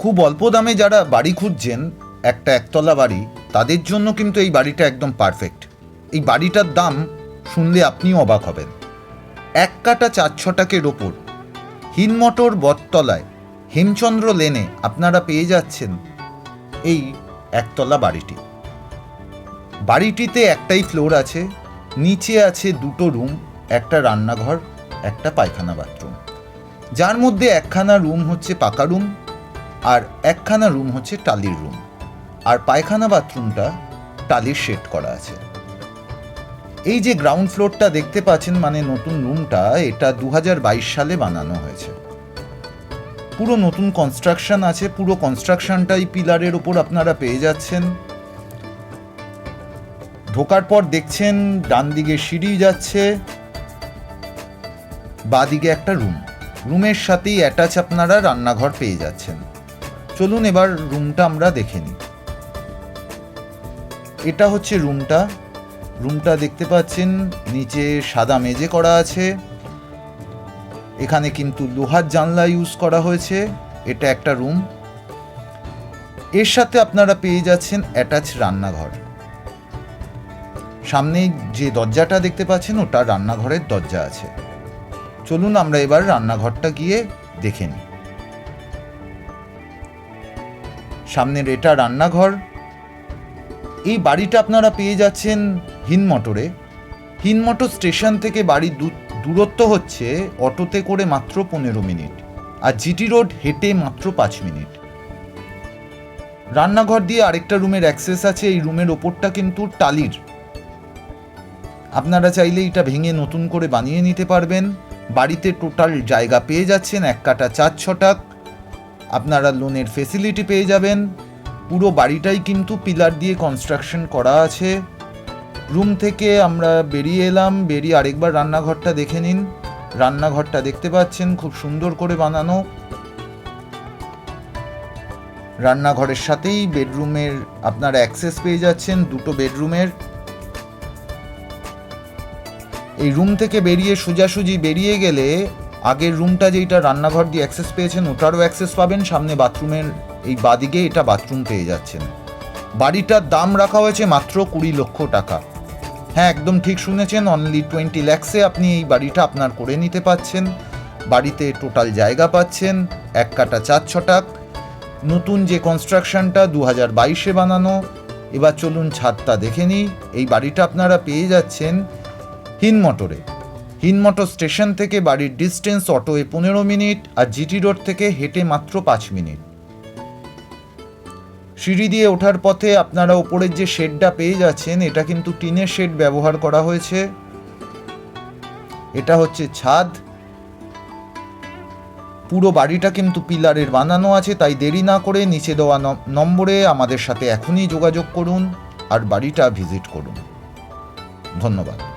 খুব অল্প দামে যারা বাড়ি খুঁজছেন, একটা একতলা বাড়ি, তাদের জন্য কিন্তু এই বাড়িটা একদম পারফেক্ট এই বাড়িটার দাম শুনলে আপনিও অবাক হবেন। এক কাটা চার ছটাকের ওপর হিনমটর বটতলায়, হেমচন্দ্র লেনে আপনারা পেয়ে যাচ্ছেন এই একতলা বাড়িটি। বাড়িটিতে একটাই ফ্লোর আছে, নিচে আছে দুটো রুম একটা রান্নাঘর, একটা পায়খানা বাথরুম যার মধ্যে একখানা রুম হচ্ছে পাকা রুম আর একখানা রুম হচ্ছে টালির রুম আর পায়খানা বাথরুমটা টালির শেড করা আছে। এই যে গ্রাউন্ড ফ্লোরটা দেখতে পাচ্ছেন মানে নতুন রুমটা এটা দু হাজার বাইশ সালে বানানো হয়েছে। পুরো নতুন কনস্ট্রাকশন আছে, পুরো কনস্ট্রাকশনটাই পিলারের ওপর আপনারা পেয়ে যাচ্ছেন। ঢোকার পর দেখছেন ডান দিকে সিঁড়ি যাচ্ছে, বাদিকে একটা রুম রুমের সাথেই অ্যাটাচ আপনারা রান্নাঘর পেয়ে যাচ্ছেন। চলুন এবার রুমটা আমরা দেখে নিই। এটা হচ্ছে রুমটা। রুমটা দেখতে পাচ্ছেন, নিচে সাদা মেঝে করা আছে। এখানে কিন্তু লোহার জানলা ইউজ করা হয়েছে। এটা একটা রুম। এর সাথে আপনারা পেয়ে যাচ্ছেন অ্যাটাচ রান্নাঘর। সামনে যে দরজাটা দেখতে পাচ্ছেন, ওটা রান্নাঘরের দরজা আছে। চলুন আমরা এবার রান্নাঘরটা গিয়ে দেখে নিই। সামনের এটা রান্নাঘর। এই বাড়িটা আপনারা পেয়ে যাচ্ছেন হিনমটরে হিনমটর স্টেশন থেকে বাড়ির দূরত্ব হচ্ছে অটোতে করে মাত্র পনেরো মিনিট আর জিটি রোড হেঁটে মাত্র পাঁচ মিনিট। রান্নাঘর দিয়ে আরেকটা রুমের অ্যাক্সেস আছে, এই রুমের ওপরটা কিন্তু টালির। আপনারা চাইলে এটা ভেঙে নতুন করে বানিয়ে নিতে পারবেন। বাড়িতে টোটাল জায়গা পেয়ে যাচ্ছেন, এক কাটা চার ছটাক। আপনারা লোনের ফেসিলিটি পেয়ে যাবেন। পুরো বাড়িটাই কিন্তু পিলার দিয়ে কনস্ট্রাকশন করা আছে। রুম থেকে আমরা বেরিয়ে এলাম, বেরিয়ে আরেকবার রান্নাঘরটা দেখে নিন। রান্নাঘরটা দেখতে পাচ্ছেন, খুব সুন্দর করে বানানো। রান্নাঘরের সাথেই বেডরুমের আপনারা অ্যাক্সেস পেয়ে যাচ্ছেন, দুটো বেডরুমের এই রুম থেকে বেরিয়ে সোজাসুজি বেরিয়ে গেলে আগের রুমটা যেটা রান্নাঘর দিয়ে অ্যাক্সেস পেয়েছেন, ওটারও অ্যাক্সেস পাবেন। সামনে বাথরুমের এই বাদিকে এটা বাথরুম পেয়ে যাচ্ছেন। বাড়িটার দাম রাখা হয়েছে মাত্র কুড়ি লক্ষ টাকা। হ্যাঁ একদম ঠিক শুনেছেন অনলি টোয়েন্টি ল্যাক্সে আপনি এই বাড়িটা আপনার করে নিতে পাচ্ছেন। বাড়িতে টোটাল জায়গা পাচ্ছেন, এক কাটা চার ছটাক। নতুন যে কনস্ট্রাকশনটা দু হাজার বাইশে বানানো, এবার চলুন ছাদটা দেখে নিই। এই বাড়িটা আপনারা পেয়ে যাচ্ছেন হিনমটরে হিনমটর স্টেশন থেকে বাড়ির ডিস্টেন্স অটোয়ে পনেরো মিনিট আর জিটি রোড থেকে হেঁটে মাত্র পাঁচ মিনিট। সিঁড়ি দিয়ে ওঠার পথে আপনারা ওপরের যে শেডটা পেয়ে যাচ্ছেন, এটা কিন্তু টিনের শেড ব্যবহার করা হয়েছে। এটা হচ্ছে ছাদ। পুরো বাড়িটা কিন্তু পিলারের বানানো আছে, তাই দেরি না করে নিচে দেওয়া নম- নম্বরে আমাদের সাথে এখনই যোগাযোগ করুন আর বাড়িটা ভিজিট করুন। ধন্যবাদ।